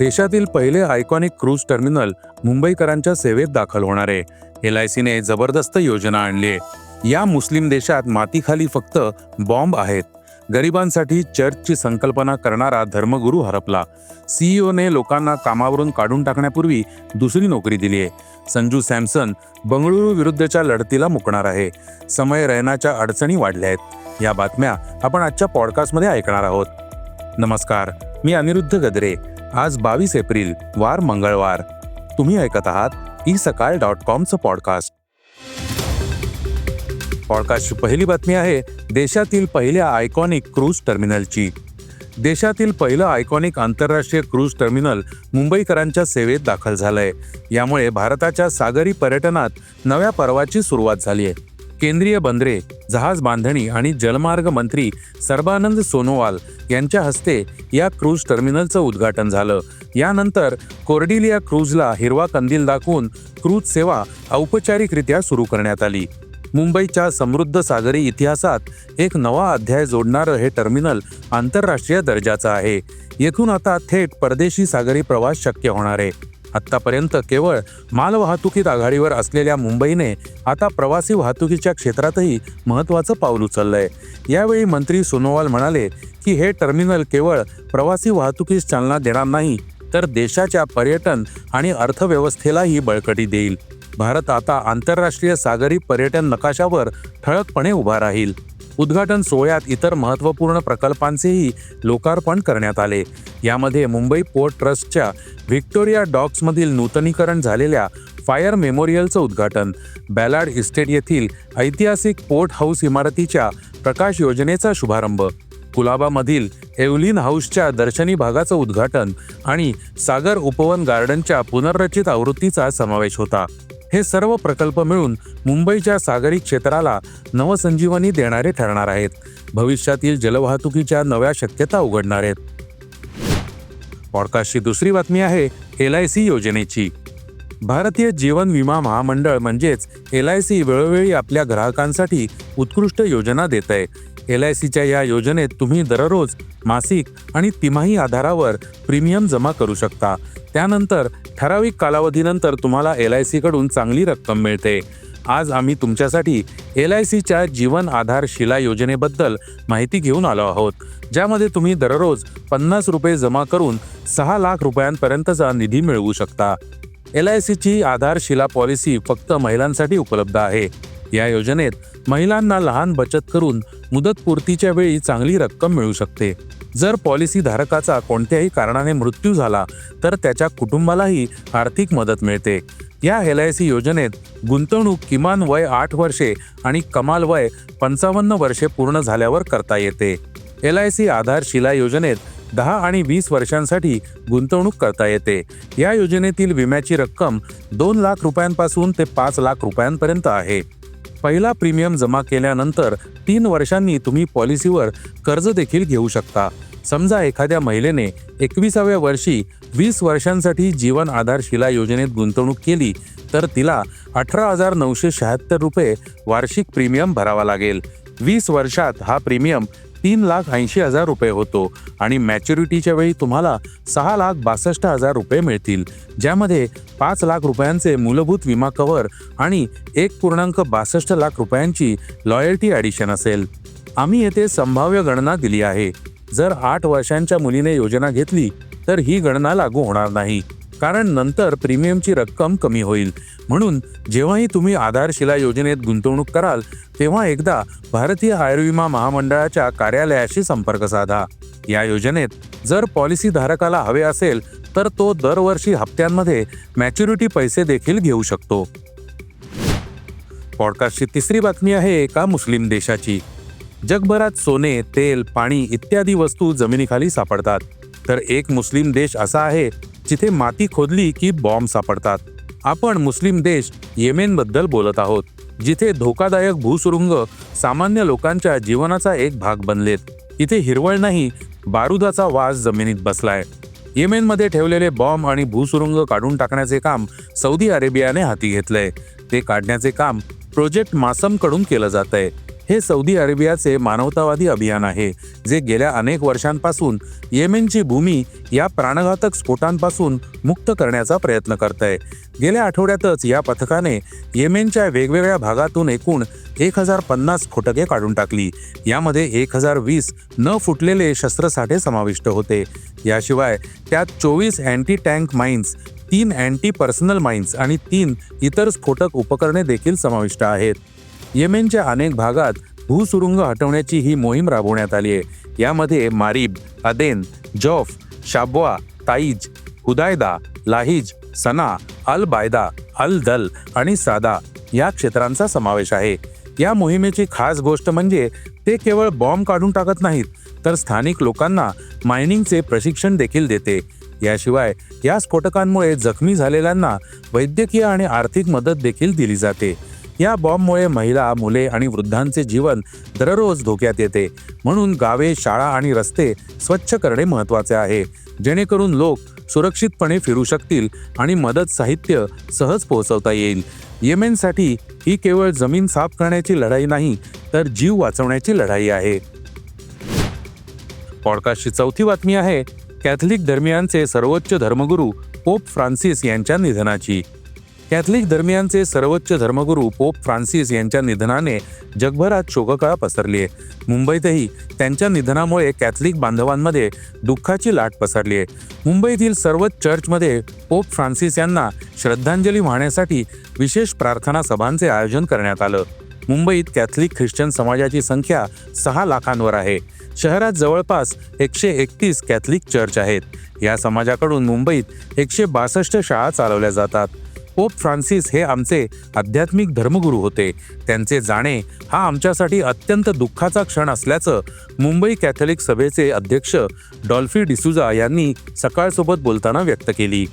देशातील पहिले iconic cruise terminal मुंबईकरांच्या सेवेत दाखल होणार आहे. एल आय सीने जबरदस्त योजना आणली आहे. या मुस्लिम देशात मातीखाली फक्त बॉम्ब आहेत. गरिबांसाठी चर्चची संकल्पना करणारा धर्मगुरू हरपला. सीईओने लोकांना कामावरून काढून टाकण्यापूर्वी दुसरी नोकरी दिली आहे. संजू सॅमसन बंगळुरू विरुद्धच्या लढतीला मुकणार आहे. समय रैनाच्या अडचणी वाढल्या आहेत. या बातम्या आपण आजच्या पॉडकास्टमध्ये ऐकणार आहोत. नमस्कार मी अनिरुद्ध गद्रे. आज बावीस एप्रिल वार मंगळवार. तुम्ही ऐकत आहात ई सकाळ डॉट कॉमचं पॉडकास्ट. पॉडकास्टची पहिली बातमी आहे देशातील पहिल्या आयकॉनिक क्रूज टर्मिनलची. देशातील पहिलं आयकॉनिक आंतरराष्ट्रीय क्रूज टर्मिनल मुंबईकरांच्या सेवेत दाखल झालंय. यामुळे भारताच्या सागरी पर्यटनात नव्या पर्वाची सुरुवात झाली आहे केंद्रीय बंदरे जहाज बांधणी आणि जलमार्ग मंत्री सर्बानंद सोनोवाल यांच्या हस्ते या क्रूज टर्मिनलचं उद्घाटन झालं. यानंतर कोर्डिलिया क्रूजला हिरवा कंदील दाखवून क्रूज सेवा औपचारिकरित्या सुरू करण्यात आली. मुंबईच्या समृद्ध सागरी इतिहासात एक नवा अध्याय जोडणारं हे टर्मिनल आंतरराष्ट्रीय दर्जाचं आहे. येथून आता थेट परदेशी सागरी प्रवास शक्य होणार आहे. आत्तापर्यंत केवळ मालवाहतुकीत आघाडीवर असलेल्या मुंबईने आता प्रवासी वाहतुकीच्या क्षेत्रातही महत्त्वाचं पाऊल उचललंय. यावेळी मंत्री सोनोवाल म्हणाले की हे टर्मिनल केवळ प्रवासी वाहतुकीस चालना देणार नाही तर देशाच्या पर्यटन आणि अर्थव्यवस्थेलाही बळकटी देईल. भारत आता आंतरराष्ट्रीय सागरी पर्यटन नकाशावर ठळकपणे उभा राहील. उद्घाटन सोहळ्यात इतर महत्त्वपूर्ण प्रकल्पांचेही लोकार्पण करण्यात आले. यामध्ये मुंबई पोर्ट ट्रस्टच्या व्हिक्टोरिया डॉक्समधील नूतनीकरण झालेल्या फायर मेमोरियलचं उद्घाटन बॅलाड इस्टेट येथील ऐतिहासिक पोर्ट हाऊस इमारतीच्या प्रकाश योजनेचा शुभारंभ कुलाबामधील एव्हलिन हाऊसच्या दर्शनी भागाचं उद्घाटन आणि सागर उपवन गार्डनच्या पुनर्रचित आवृत्तीचा समावेश होता. हे सर्व प्रकल्प मिळून मुंबईच्या सागरी क्षेत्राला नवसंजीवनी देणारे ठरणार आहेत. भविष्यातील जलवाहतुकीच्या नव्या शक्यता उघडणार आहेत. पॉडकास्टची दुसरी बातमी आहे एल आय सी योजनेची. भारतीय जीवन विमा महामंडळ म्हणजेच एल आय सी वेळोवेळी आपल्या ग्राहकांसाठी उत्कृष्ट योजना देत आहे एल आय सीच्या या योजनेत तुम्ही दररोज मासिक आणि तिमाही आधारावर प्रीमियम जमा करू शकता. त्यानंतर ठराविक कालावधीनंतर तुम्हाला एल आय सीकडून चांगली रक्कम मिळते. आज आम्ही तुमच्यासाठी एल आय सीच्या जीवन आधार शिला योजनेबद्दल माहिती घेऊन आलो आहोत ज्यामध्ये तुम्ही दररोज पन्नास रुपये जमा करून सहा लाख रुपयांपर्यंतचा निधी मिळवू शकता. एल आय सीची आधारशिला पॉलिसी फक्त महिलांसाठी उपलब्ध आहे. या योजनेत महिलांना लहान बचत करून मुदतपूर्तीच्या वेळी चांगली रक्कम मिळू शकते. जर पॉलिसी धारकाचा कोणत्याही कारणाने मृत्यू झाला तर त्याच्या कुटुंबालाही आर्थिक मदत मिळते. या एल आय सी योजनेत गुंतवणूक किमान वय आठ वर्षे आणि कमाल वय पंचावन्न वर्षे पूर्ण झाल्यावर करता येते. एल आय सी आधारशिला योजनेत दहा आणि वीस वर्षांसाठी गुंतवणूक करता येते. या योजनेतील विम्याची रक्कम दोन लाख रुपयांपासून ते पाच लाख रुपयांपर्यंत आहे. पहिला प्रीमियम जमा केल्यानंतर तीन वर्षांनी तुम्ही पॉलिसीवर कर्ज देखील घेऊ शकता. समजा एखाद्या महिलेने एकविसाव्या वर्षी वीस वर्षांसाठी जीवन आधार शिला योजनेत गुंतवणूक केली तर तिला अठरा हजार नऊशे शहात्तर रुपये वार्षिक प्रीमियम भरावा लागेल. वीस वर्षात हा प्रीमियम तीन लाख ऐंशी हजार रुपये होतो आणि मॅच्युरिटीच्या वेळी तुम्हाला सहा लाख बासष्ट हजार रुपये मिळतील ज्यामध्ये पाच लाख रुपयांचे मूलभूत विमा कव्हर आणि एक पूर्णांक बासष्ट लाख रुपयांची लॉयल्टी ॲडिशन असेल. आम्ही येथे संभाव्य गणना दिली आहे. जर आठ वर्षांच्या मुलीने योजना घेतली तर ही गणना लागू होणार नाही. कारण नंतर प्रीमियमची रक्कम कमी होईल. म्हणून जेव्हाही तुम्ही आधारशिला योजनेत गुंतवणूक कराल तेव्हा एकदा भारतीय आयुर्विमा महामंडळाच्या कार्यालयाशी संपर्क साधा. या योजनेत जर पॉलिसी धारकाला हवे असेल तर तो दरवर्षी हप्त्यांमध्ये मॅच्युरिटी पैसे देखील घेऊ शकतो. पॉडकास्टची तिसरी बातमी आहे एका मुस्लिम देशाची. जगभरात सोने तेल पाणी इत्यादी वस्तू जमिनीखाली सापडतात. तर एक मुस्लिम देश असा आहे जिथे माती खोदली की बॉम्ब सापडतात. आपण मुस्लिम देश येमेनबद्दल बोलत आहोत जिथे धोकादायक भूसुरुंग सामान्य लोकांच्या जीवनाचा एक भाग बनलेत. इथे हिरवळ नाही बारुदाचा वास जमिनीत बसलाय. येमेनमध्ये ठेवलेले बॉम्ब आणि भूसुरुंग काढून टाकण्याचे काम सौदी अरेबियाने हाती घेतलंय. ते काढण्याचे काम प्रोजेक्ट मासमकडून केलं जात आहे हे सौदी अरेबियाचे मानवतावादी अभियान आहे जे गेल्या अनेक वर्षांपासून येमेनची भूमी या प्राणघातक स्फोटांपासून मुक्त करण्याचा प्रयत्न करत आहे गेल्या आठवड्यातच या पथकाने येमेनच्या वेगवेगळ्या भागातून एकूण एक हजार पन्नास स्फोटके काढून टाकली. यामध्ये एक हजार वीस न फुटलेले शस्त्रसाठे समाविष्ट होते. याशिवाय त्यात चोवीस अँटी टँक माइन्स तीन अँटी पर्सनल माइन्स आणि तीन इतर स्फोटक उपकरणे देखील समाविष्ट आहेत. येमेनच्या अनेक भागात भूसुरुंग हटवण्याची ही मोहीम राबवण्यात आली आहे. यामध्ये मारीब अदेन जॉफ शाबवा ताईज हुदायदा लाहिज सना अल बायदा अल दल आणि सादा या क्षेत्रांचा समावेश आहे. या मोहिमेची खास गोष्ट म्हणजे ते केवळ बॉम्ब काढून टाकत नाहीत तर स्थानिक लोकांना मायनिंगचे प्रशिक्षण देखील देते. याशिवाय या स्फोटकांमुळे जखमी झालेल्यांना वैद्यकीय आणि आर्थिक मदत देखील दिली जाते. या बॉम्बमुळे महिला मुले आणि वृद्धांचे जीवन दररोज धोक्यात येते. म्हणून गावे शाळा आणि रस्ते स्वच्छ करणे महत्त्वाचे आहे. जेणेकरून लोक सुरक्षितपणे फिरू शकतील आणि मदत साहित्य सहज पोहोचवता येईल. येमेनसाठी ही केवळ जमीन साफ करण्याची लढाई नाही तर जीव वाचवण्याची लढाई आहे. पॉडकास्टची चौथी बातमी आहे कॅथलिक धर्मियांचे सर्वोच्च धर्मगुरू पोप फ्रान्सिस यांच्या निधनाची. कॅथलिक धर्मियांचे सर्वोच्च धर्मगुरू पोप फ्रान्सिस यांच्या निधनाने जगभरात शोककळा पसरली आहे मुंबईतही त्यांच्या निधनामुळे कॅथलिक बांधवांमध्ये दुःखाची लाट पसरली आहे मुंबईतील सर्वच चर्चमध्ये पोप फ्रान्सिस यांना श्रद्धांजली वाहण्यासाठी विशेष प्रार्थना सभांचे आयोजन करण्यात आलं. मुंबईत कॅथलिक ख्रिश्चन समाजाची संख्या सहा लाखांवर आहे. शहरात जवळपास एकशे एकतीस कॅथलिक चर्च आहेत. या समाजाकडून मुंबईत एकशे बासष्ट शाळा चालवल्या जातात. पोप फ्रान्सिस हे आमचे आध्यात्मिक धर्मगुरू होते. त्यांचे जाणे हा आमच्यासाठी अत्यंत दुःखाचा क्षण असल्याचं मुंबई कॅथोलिक सभेचे अध्यक्ष डॉल्फी डिसुजा यांनी सकाळसोबत बोलताना व्यक्त केली.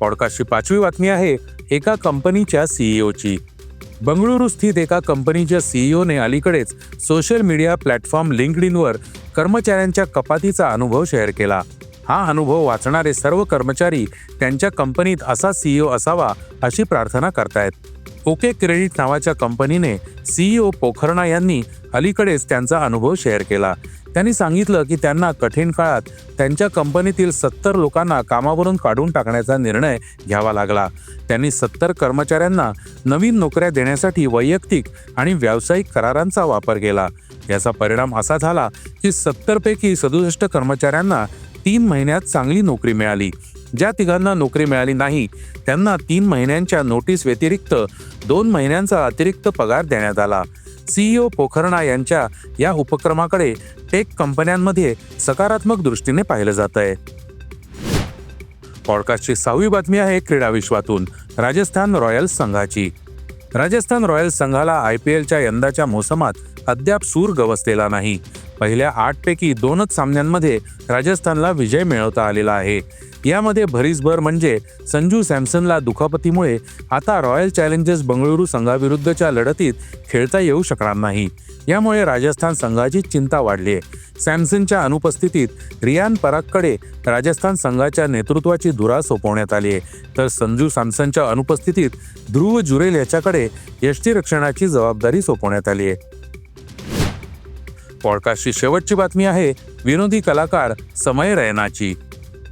पॉडकास्टची पाचवी बातमी आहे एका कंपनीच्या सीईओची बंगळुरू स्थित एका कंपनीच्या सीईओने अलीकडेच सोशल मीडिया प्लॅटफॉर्म लिंकडिनवर कर्मचाऱ्यांच्या कपातीचा अनुभव शेअर केला. हा अनुभव वाचणारे सर्व कर्मचारी त्यांच्या कंपनीत असा सीईओ असावा अशी प्रार्थना करतायत. ओके क्रेडिट नावाच्या कंपनीने सीईओ पोखरणा यांनी अलीकडेच त्यांचा अनुभव शेअर केला. त्यांनी सांगितलं की त्यांना कठीण काळात त्यांच्या कंपनीतील सत्तर लोकांना कामावरून काढून टाकण्याचा निर्णय घ्यावा लागला. त्यांनी सत्तर कर्मचाऱ्यांना नवीन नोकऱ्या देण्यासाठी वैयक्तिक आणि व्यावसायिक करारांचा वापर केला. याचा परिणाम असा झाला की सत्तरपैकी सदुसष्ट कर्मचाऱ्यांना तीन महिन्यात चांगली नोकरी मिळाली. ज्या तिघांना नोकरी मिळाली नाही त्यांना तीन महिन्यांच्या नोटीस व्यतिरिक्त दोन महिन्यांचा अतिरिक्त पगार देण्यात आला. सीईओ पोखरणा यांच्या या उपक्रमाकडे टेक कंपन्यांमध्ये सकारात्मक दृष्टीने पाहिलं जात आहे पॉडकास्टची सहावी बातमी आहे क्रीडा विश्वातून राजस्थान रॉयल्स संघाची. राजस्थान रॉयल्स संघाला आय पी एलच्या यंदाच्या मोसमात अद्याप सूर गवसलेला नाही. पहिल्या आठपैकी दोनच सामन्यांमध्ये राजस्थानला विजय मिळवता आलेला आहे. यामध्ये भरीसभर म्हणजे संजू सॅमसनला दुखापतीमुळे आता रॉयल चॅलेंजर्स बंगळुरू संघाविरुद्धच्या लढतीत खेळता येऊ शकणार नाही. यामुळे राजस्थान संघाची चिंता वाढली आहे सॅमसनच्या अनुपस्थितीत रियान परागकडे राजस्थान संघाच्या नेतृत्वाची धुरा सोपवण्यात आली आहे तर संजू सॅमसनच्या अनुपस्थितीत ध्रुव जुरेल याच्याकडे यष्टीरक्षणाची जबाबदारी सोपवण्यात आली आहे पॉडकास्टची शेवटची बातमी आहे विनोदी कलाकार समय रैनाची.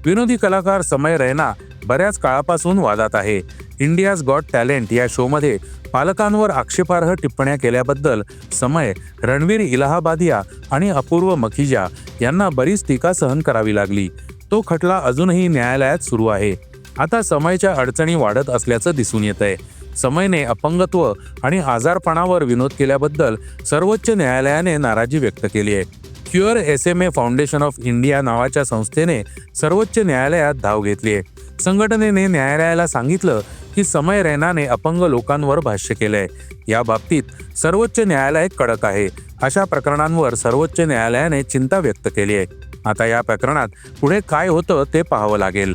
विनोदी कलाकार समय रैना बऱ्याच काळापासून वादात आहे. इंडियाज गॉट टॅलेंट या शोमध्ये पालकांवर आक्षेपार्ह टिप्पण्या केल्याबद्दल समय रणवीर इलाहाबादिया आणि अपूर्व मखिजा यांना बरीच टीका सहन करावी लागली. तो खटला अजूनही न्यायालयात सुरू आहे. आता समयच्या अडचणी वाढत असल्याचं दिसून येत आहे समयने अपंगत्व आणि आजारपणावर विनोद केल्याबद्दल सर्वोच्च न्यायालयाने नाराजी व्यक्त केली आहे. Cure S M A Foundation of India नावाच्या संस्थेने सर्वोच्च न्यायालयात धाव घेतली आहे. संघटनेने न्यायालयाला सांगितलं की समय रैनाने अपंग लोकांवर भाष्य केलंय. या बाबतीत सर्वोच्च न्यायालय कडक आहे. अशा प्रकरणांवर सर्वोच्च न्यायालयाने चिंता व्यक्त केली आहे. आता या प्रकरणात पुढे काय होतं ते पाहावं लागेल.